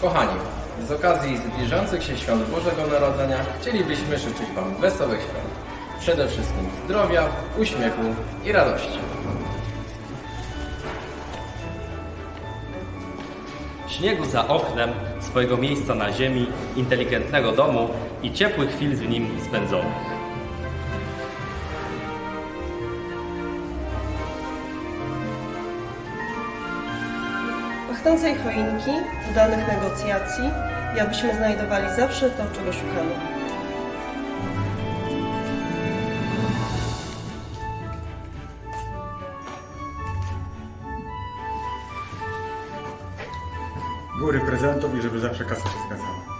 Kochani, z okazji zbliżających się świąt Bożego Narodzenia chcielibyśmy życzyć Wam wesołych świąt. Przede wszystkim zdrowia, uśmiechu i radości. Śniegu za oknem, swojego miejsca na ziemi, inteligentnego domu i ciepłych chwil z nim spędzonych. Pachnącej choinki, udanych negocjacji i abyśmy znajdowali zawsze to, czego szukamy. góry prezentów i żeby zawsze kasa się zgadzała.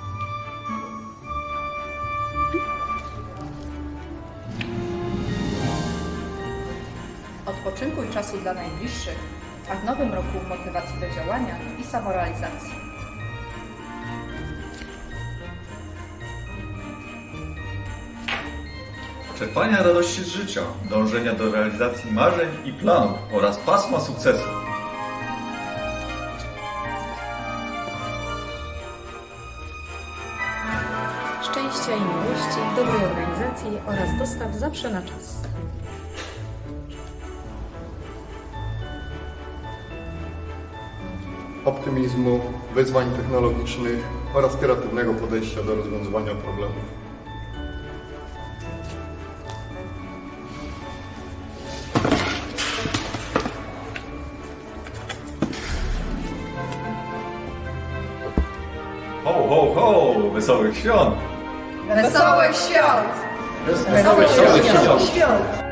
odpoczynku i czasu dla najbliższych, a w nowym roku motywacji do działania i samorealizacji. Czerpania radości z życia, dążenia do realizacji marzeń i planów oraz pasma sukcesu. szczęścia i miłości, dobrej organizacji oraz dostaw zawsze na czas. Optymizmu, wyzwań technologicznych oraz kreatywnego podejścia do rozwiązywania problemów. Ho, ho, ho! Wesołych świąt! Wesołych świąt! Wesołych świąt! Świąt!